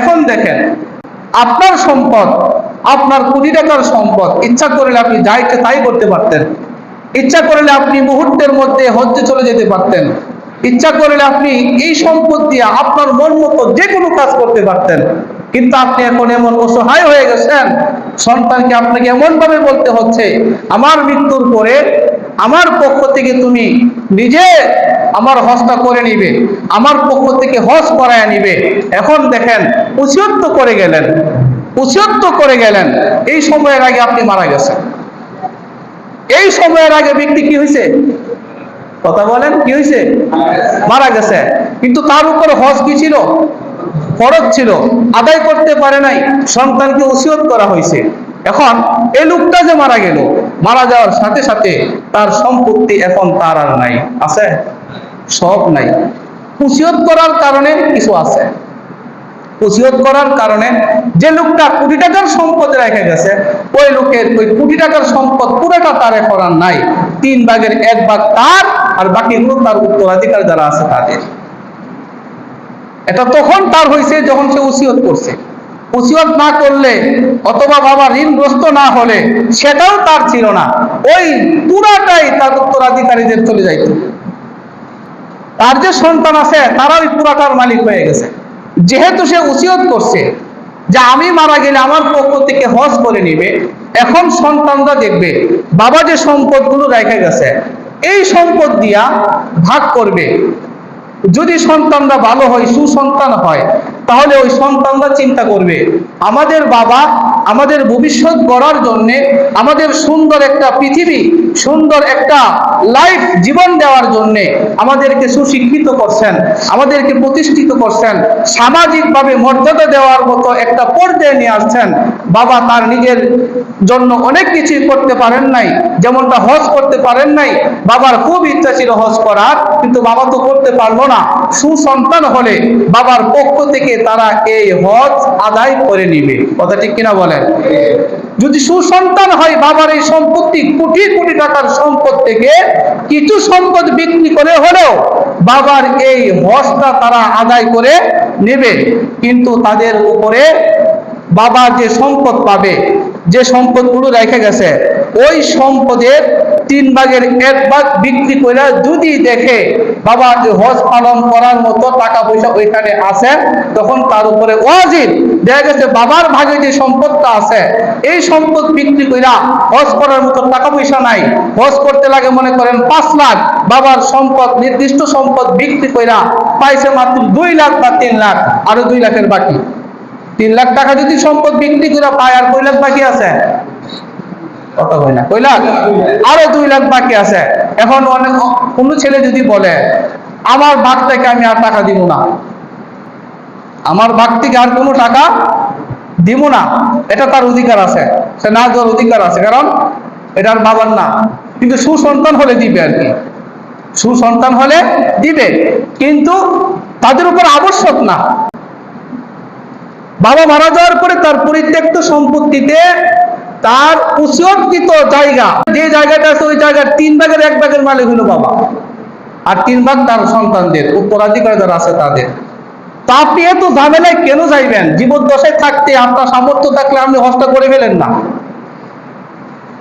এখন দেখেন, আপনার সম্পদ, আপনার কোটি টাকার সম্পদ, ইচ্ছা করলে আপনি যা ইচ্ছা তাই করতে পারতেন। ইচ্ছা করলে আপনি মুহূর্তের মধ্যে হজ্জে চলে যেতে পারতেন। ইচ্ছা করলে আপনি এই সম্পদ দিয়ে আপনার মন মতো যে কোনো কাজ করতে পারতেন। কিন্তু আপনি এখন এমন অসহায় হয়ে গেছেন, সন্তানকে আপনাকে এমন ভাবে বলতে হচ্ছে, আমার মৃত্যুর পরে আমার পক্ষ থেকে তুমি নিজে আমার হজটা করে নিবে, আমার পক্ষ থেকে হজ করায় নিবে। এখন দেখেন উচিত করে গেলেন উচিত করে গেলেন, এই সময়ের আগে আপনি মারা গেছেন। এই সময়ের আগে ব্যক্তি কি হয়েছে কথা বলেন, কি হয়েছে মারা গেছে। কিন্তু তার উপর হজ কি ছিল? ফরজ ছিল। আদায় করতে পারে নাই। সন্তানকে ওসিয়ত করা হয়েছে এখন এই লোকটা যে মারা গেল, মারা যাওয়ার সাথে সাথে তার সম্পত্তি এখন তার আর নাই। আছে? সব নাই। ওসিয়ত করার কারণে কিছু আছে। ওসিয়ত করার কারণে যে লোকটা কোটি টাকার সম্পদ রেখে গেছে, ওই লোকের ওই কোটি টাকার সম্পদ পুরোটা তার আর নাই। তিন ভাগের এক ভাগ তার, আর বাকিগুলো তার উত্তরাধিকার যারা আছে তাদের। এটা তখন তার হয়েছে যখন সে উসিয়ত করছে। উসিয়ত না করলে অথবা বাবা ঋণগ্রস্ত না হলে সেটাও তার ছিল না। ওই পুরাটাই তার উত্তরাধিকারীদের চলে যাইত। তার যে সন্তান আছে, তারা ওই পুরাটার মালিক হয়ে গেছে। যেহেতু সে উসিয়ত করছে যে আমি মারা গেলে আমার পক্ষ থেকে হজ করে নিবে, এখন সন্তানরা দেখবে বাবা যে সম্পদগুলো রেখে গেছে, এই সম্পদ দিয়া ভাগ করবে। যদি সন্তানরা ভালো হয়, সুসন্তান হয় তাহলে ওই সন্তানরা চিন্তা করবে আমাদের বাবা আমাদের ভবিষ্যৎ গড়ার জন্য আমাদের সুন্দর একটা পৃথিবী, সুন্দর একটা লাইফ জীবন দেওয়ার জন্য আমাদেরকে সুশিক্ষিত করছেন, আমাদেরকে প্রতিষ্ঠিত করছেন, সামাজিকভাবে মর্যাদা দেওয়ার মতো একটা পর্যায়ে নিয়ে আসছেন। বাবা তার নিজের জন্য অনেক কিছুই করতে পারেন নাই, যেমনটা হজ করতে পারেন নাই। বাবার খুব ইচ্ছা ছিল হজ করার, কিন্তু বাবা তো করতে পারল না। সুসন্তান হলে বাবার পক্ষ থেকে তারা এই হজ আদায় করে নিবে। কথা ঠিক কিনা বলেন। যদি সুসন্তান হয়, বাবার এই সম্পত্তি কোটি কোটি টাকার সম্পদ থেকে কিছু সম্পদ বিক্রি করে হলেও বাবার এই হজটা তারা আদায় করে নেবে। কিন্তু তাদের উপরে বাবা যে সম্পদ পাবে, যে সম্পদগুলো রেখে গেছে, ওই সম্পদের তিন ভাগের এক ভাগ বিক্রি করে যদি দেখে বাবা হজ পালন করার মতো টাকা পয়সা ওইখানে আছে, তখন তার উপরে ওয়াজিব। দেখা গেছে বাবার ভাগে যে সম্পদটা আছে, এই সম্পদ বিক্রি কইরা হজ করার মতো টাকা পয়সা নাই। হজ করতে লাগে মনে করেন পাঁচ লাখ, বাবার সম্পদ, নির্দিষ্ট সম্পদ বিক্রি কইরা পাইছে মাত্র দুই লাখ বা তিন লাখ, আরও দুই লাখের বাকি। তিন লাখ টাকা যদি সম্পদ বিক্রি করে পায়, আর কই লাখ বাকি আছে কত হয় না। কই লাখ? আরও দুই লাখ বাকি আছে। এখন অনেক কোন ছেলে যদি বলে, আমার ভাগ থেকে আমি আর টাকা দিব না। আমার ভাগ থেকে আর কোনো টাকা দিব না। এটা তার অধিকার আছে। সে না দেওয়ার অধিকার আছে, কারণ বাবার না। কিন্তু সুসন্তান হলে দিবে আর কি। সুসন্তান হলে দিবে, কিন্তু তাদের উপর আবশ্যক না। বাবা মারা যাওয়ার পরে তার পরিত্যক্ত সম্পত্তিতে তার উৎসর্গিত জায়গা, যে জায়গাটা আছে ওই জায়গার তিন ভাগের এক ভাগের মালিক হলো বাবা। আর তিন ভাগ তার সন্তানদের উত্তরাধিকার যারা আছে তাদের। তা আপনি এত ঝামেলায় কেন যাইবেন? জীবদ্দশায় থাকতে আপনার সামর্থ্য থাকলে আপনি হস্তা করে ফেলেন না।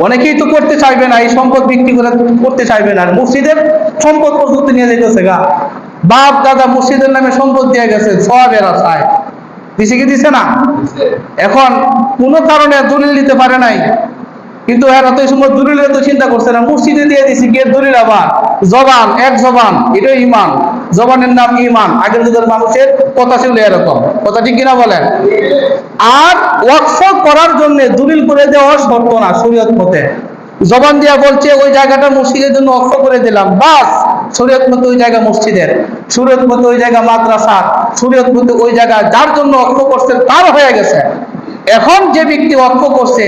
অনেকেই তো করতে চাইবে না, এই সম্পদ বিক্রি করে করতে চাইবে না। মসজিদের সম্পদ পর্যন্ত নিয়ে যেতেছে গা। বাপ, দাদা মসজিদের নামে সম্পদ দিয়ে গেছে সবের আশায়। দিছে কি দিছে না? এখন কোনো কারণে দলিল দিতে পারে নাই। কিন্তু এরা তো এই সময় দলিলের তো চিন্তা করছে না। মসজিদে দিয়ে দিছি কে? দলিল আবার। জবান, এক জবান। এটাই ইমান। জবানের নাম ইমান। আগের যুগের মানুষের কথা ছিল এরকম। কথা ঠিক কিনা বলেন? আর ওয়াকফ করার জন্য দলিল করে দেওয়া শর্ত না, শরীয়ত মতে। জবান দিয়া বলছে, ওই জায়গাটা মসজিদের জন্য অক্ষ করে দিলাম। বাস, শরীয়ত মতো ওই জায়গা মসজিদের, শরীয়ত মতো ওই জায়গা মাদ্রাসা শরীয়ত মতো ওই জায়গা যার জন্য অক্ষ করছে তার হয়ে গেছে। এখন যে ব্যক্তি অক্ষ করছে,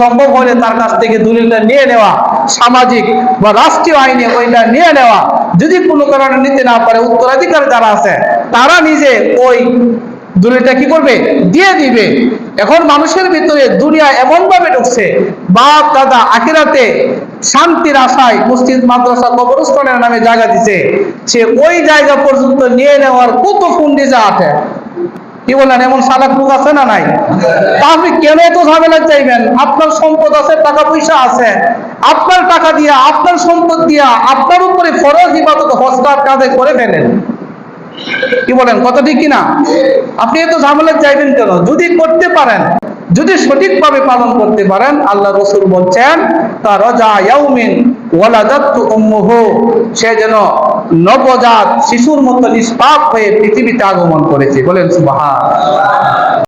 সম্ভব হলে তার কাছ থেকে দলিলটা নিয়ে নেওয়া, সামাজিক বা রাষ্ট্রীয় আইনে ওইটা নিয়ে নেওয়া। যদি কোনো কারণে নিতে না পারে, উত্তরাধিকার যারা আছে, তারা নিজে ওই দলিলটা কি করবে? দিয়ে দিবে। এখন মানুষের ভিতরে দুনিয়া এমন ভাবে ঢুকছে, বাপ, দাদা, আখিরাতে শান্তির আশায় মসজিদ, মাদ্রাসা, কবরস্থানের নামে জায়গা দিছে। সে ওই জায়গা পর্যন্ত নিয়ে নেওয়ার কত কুন্ডি যা আছে। কি বলেন এমন সালাক লোক আছে না নাই? তা আপনি কেন এত ঝামেলা চাইবেন? আপনার সম্পদ আছে, টাকা পয়সা আছে। আপনার টাকা দিয়া, আপনার সম্পদ দিয়া, আপনার উপরে ফরজ ইবাদত হস্তার কাজে করে ফেলেন? কি বলেন, কথা ঠিক কিনা? আপনি এত ঝামেলা চাইবেন কেন? যদি করতে পারেন, যদি সঠিকভাবে পালন করতে পারেন, আল্লাহ রসুল বলছেন তার রজা ইয়াউমিন ওয়ালাদাতু সে যেন নবজাত শিশুর মতো নিষ্পাপ হয়ে পৃথিবীতে আগমন করেছে। বলেন সুবহান।